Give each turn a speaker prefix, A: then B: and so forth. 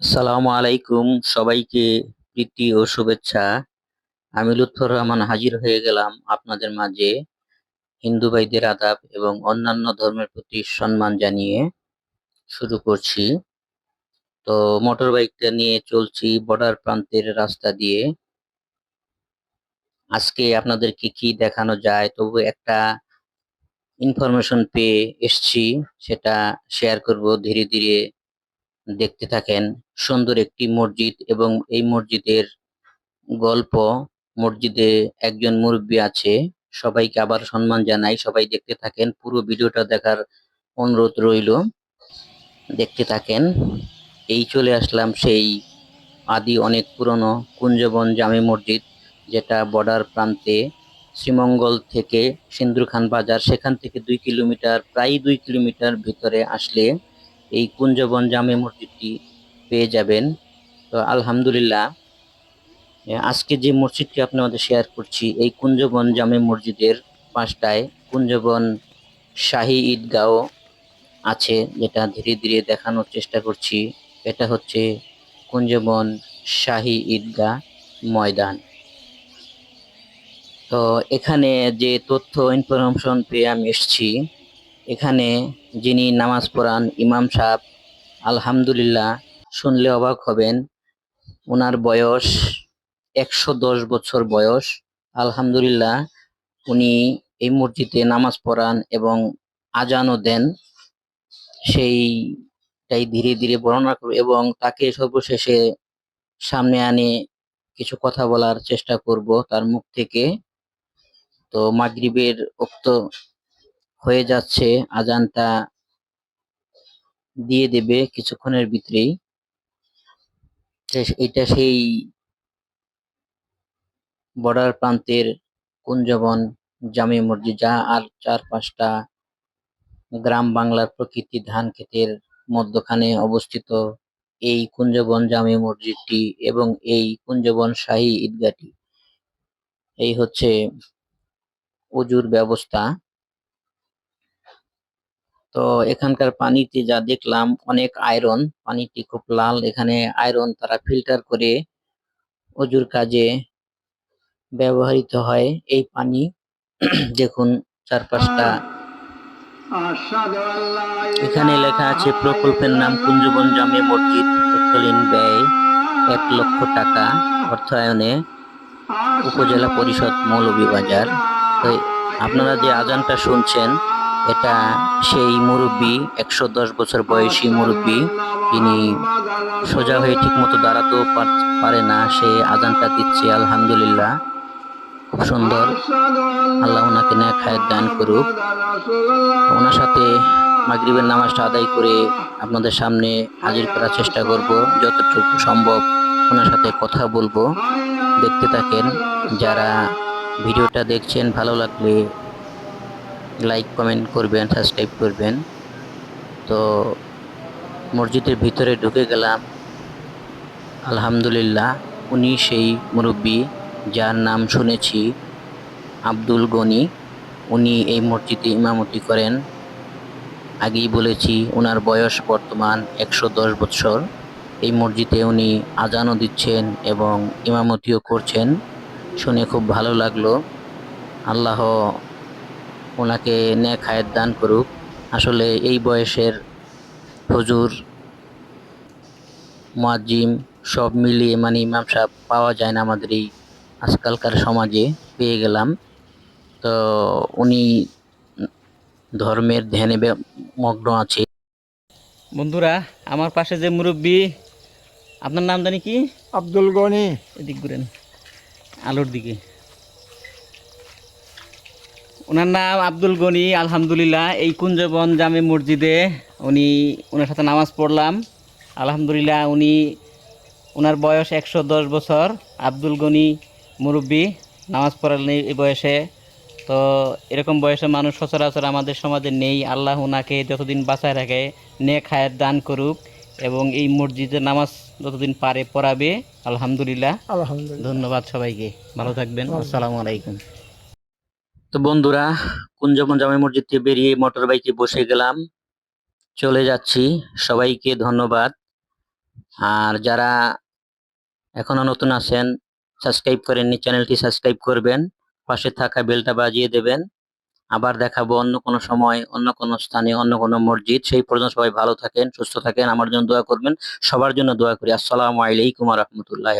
A: আসসালামু আলাইকুম সবাইকে প্রীতি ও শুভেচ্ছা। আমি লুৎফর রহমান হাজির হয়ে গেলাম আপনাদের মাঝে হিন্দু ভাইদের আদাব এবং অন্যান্য ধর্মের প্রতি সম্মান জানিয়ে শুরু করছি। তো মোটর বাইকটা নিয়ে চলছি বর্ডার প্রান্তের রাস্তা দিয়ে। আজকে আপনাদেরকে কি দেখানো যায়? তবু একটা ইনফরমেশন পেয়ে এসছি, সেটা শেয়ার করব। ধীরে ধীরে দেখতে থাকেন, সুন্দর একটি মসজিদ এবং এই মসজিদের গল্প, মসজিদে একজন মুরব্বী আছে, সবাইকে আবার সম্মান জানাই। সবাই দেখতে থাকেন, পুরো ভিডিওটা দেখার অনুরোধ রইল। দেখতে থাকেন, এই চলে আসলাম সেই আদি অনেক পুরনো কুঞ্জবন জামে মসজিদ, যেটা বর্ডার প্রান্তে শ্রীমঙ্গল থেকে সিন্দুরখান বাজার, সেখান থেকে দুই কিলোমিটার, প্রায় দুই কিলোমিটার ভিতরে আসলে এই কুঞ্জবন জামে মসজিদটি পেয়ে যাবেন। তো আলহামদুলিল্লাহ আজকে যে মসজিদটি আপনাদের শেয়ার করছি, এই কুঞ্জবন জামে মসজিদের পাঁচটায় কুঞ্জবন শাহী ঈদগাহ আছে, যেটা ধীরে ধীরে দেখানোর চেষ্টা করছি। এটা হচ্ছে কুঞ্জবন শাহী ঈদগাহ ময়দান। তো এখানে যে তথ্য ইনফরমেশন পেয়ে আমি এসেছি, এখানে যিনি নামাজ পড়ান ইমাম সাহেব, আলহামদুলিল্লাহ শুনলে অবাক হবেন ওনার বয়স একশো দশ বছর বয়স। আলহামদুলিল্লাহ উনি এই মসজিদে নামাজ পড়ান এবং আজানও দেন। সেইটাই ধীরে ধীরে বর্ণনা করব এবং তাকে সর্বশেষে সামনে আনে কিছু কথা বলার চেষ্টা করব তার মুখ থেকে। তো মাগরিবের উক্ত হয়ে যাচ্ছে, আজানটা দিয়ে দেবে কিছুক্ষণের ভিতরেই। এটা সেই বর্ডার প্রান্তের কুঞ্জবন, জামে মসজিদ, যা আর চার পাঁচটা গ্রাম বাংলার প্রকৃতি ধান ক্ষেতের মধ্যখানে অবস্থিত। এই কুঞ্জবন, জামে মসজিদটি এবং এই কুঞ্জবন শাহী ঈদগাহটি। এই হচ্ছে অজুর ব্যবস্থা। তো এখানকার পানিতে যা দেখলাম, অনেক আয়রন পানিটি খুব লাল। এখানে আয়রন তারা ফিল্টার করে অজুর কাজে ব্যবহৃত হয় এই পানি। দেখুন চারপাশটা। এখানে লেখা আছে, প্রকল্পের নাম কুঞ্জবন জামে মসজিদ তৎকালীন ব্যয় এক লক্ষ টাকা, অর্থায়নে উপজেলা পরিষদ মৌলভীবাজার। আপনারা যে আজানটা শুনছেন, এটা সেই মুরব্বী, একশো দশ বছর বয়সী মুরব্বী তিনি সোজা হয়ে ঠিক মতো দাঁড়াতেও পার- না, সে আজানটা দিচ্ছে, আলহামদুলিল্লাহ। খুব সুন্দর। আল্লাহ ওনাকে ন্যাক হায়াত দান করুক। ওনার সাথে মাগরিবের নামাজটা আদায় করে আপনাদের সামনে হাজির করার চেষ্টা করব, যতটুকু সম্ভব ওনার সাথে কথা বলব। দেখতে থাকেন যারা ভিডিওটা দেখছেন, ভালো লাগলে লাইক কমেন্ট করবেন সাবস্ক্রাইব করবেন। তো মসজিদের ভিতরে ঢুকে গেলাম। আলহামদুলিল্লাহ, উনি সেই মুরব্বী যার নাম শুনেছি, আব্দুল গনি। উনি এই মসজিদে ইমামতি করেন। আগেই বলেছি ওনার বয়স বর্তমান একশো দশ বৎসর এই মসজিদে উনি আজানও দিচ্ছেন এবং ইমামতিও করছেন। শুনে খুব ভালো লাগল। আল্লাহ ওনাকে ন্যাক হায়াত দান করুক। আসলে এই বয়সের হুজুর মুয়াজ্জিম সব মিলিয়ে মানে ইমাম সাহেব পাওয়া যায় না আমাদের এই আজকালকার সমাজে পেয়ে গেলাম। তো উনি ধর্মের ধ্যানে মগ্ন আছে।
B: বন্ধুরা আমার পাশে যে মুরব্বী আপনার নাম জানি কি?
C: আব্দুল গনি।
B: এদিক ঘুরেন। আলোর দিকে। ওনার নাম আব্দুল গনি, আলহামদুলিল্লাহ। এই কুঞ্জবন জামে মসজিদে উনি, ওনার সাথে নামাজ পড়লাম। আলহামদুলিল্লাহ, উনি, ওনার বয়স একশো দশ বছর। আব্দুল গনি মুরব্বী, নামাজ পড়ালেন এই- বয়সে। তো এরকম বয়সে মানুষ সচরাচর আমাদের সমাজে নেই। আল্লাহ ওনাকে যতদিন বাঁচায় রাখে, নেক হায়াত দান করুক এবং এই মসজিদে নামাজ যতদিন পারে পড়াবে আলহামদুলিল্লাহ।
C: আলহামদুলিল্লাহ।
B: ধন্যবাদ সবাইকে। ভালো থাকবেন। আসসালামু আলাইকুম।
A: তো বন্ধুরা কুঞ্জবন জামে মসজিদ থেকে বেরিয়ে মোটর বাইকে বসে গেলাম চলে যাচ্ছি। সবাইকে ধন্যবাদ। আর যারা এখনও নতুন আছেন সাবস্ক্রাইব করেননি চ্যানেলটি সাবস্ক্রাইব করবেন। পাশে থাকা বেলটা বাজিয়ে দেবেন। আবার দেখাবো অন্য কোনো সময়, অন্য কোনো স্থানে, অন্য কোনো মসজিদ। সেই পর্যন্ত সবাই ভালো থাকেন, সুস্থ থাকেন। আমার জন্য দোয়া করবেন, সবার জন্য দোয়া করি। আসসালামু আলাইকুম রহমতুল্লাহ